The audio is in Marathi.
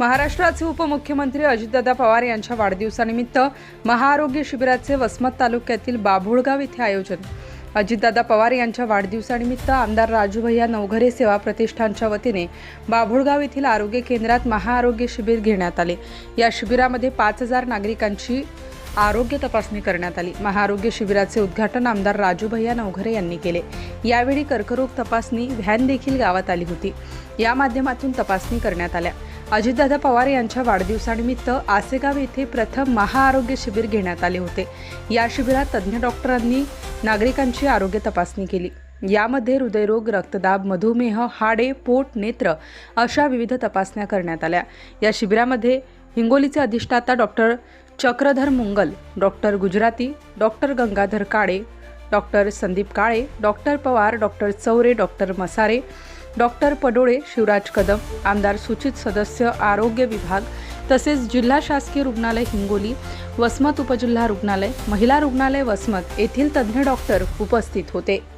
महाराष्ट्राचे उपमुख्यमंत्री अजितदादा पवार यांच्या वाढदिवसानिमित्त महाआरोग्य शिबिराचे वसमत तालुक्यातील बाभुळगाव येथे आयोजन. अजितदादा पवार यांच्या वाढदिवसानिमित्त आमदार राजूभैया नवघरे सेवा प्रतिष्ठानच्या वतीने बाभुळगाव येथील आरोग्य केंद्रात महाआरोग्य शिबिर घेण्यात आले. या शिबिरामध्ये पाच हजार नागरिकांची आरोग्य तपासणी करण्यात आली. महाआरोग्य शिबिराचे उद्घाटन आमदार राजूभैया नवघरे यांनी केले. यावेळी कर्करोग तपासणी व्हॅन देखील गावात आली होती. या माध्यमातून तपासणी करण्यात आल्या. अजितदादा पवार यांच्या वाढदिवसानिमित्त आसेगाव येथे प्रथम महाआरोग्य शिबिर घेण्यात आले होते. या शिबिरात तज्ज्ञ डॉक्टरांनी नागरिकांची आरोग्य तपासणी केली. यामध्ये हृदयरोग रक्तदाब मधुमेह हाडे पोट नेत्र अशा विविध तपासण्या करण्यात आल्या. या शिबिरामध्ये हिंगोलीचे अधिष्ठाता doctor Chakradhar Mungal doctor Gujarati doctor Gangadhar Kale doctor Sandeep Kale doctor Pawar doctor Chaure doctor Masare doctor Padole Shivraj Kadam आमदार सूचित सदस्य आरोग्य विभाग तसेच जिल्हा शासकीय रुग्णालय हिंगोली वसमत उपजिल्हा रुग्णालय महिला रुग्णालय वसमत येथील तज्ज्ञ डॉक्टर उपस्थित होते.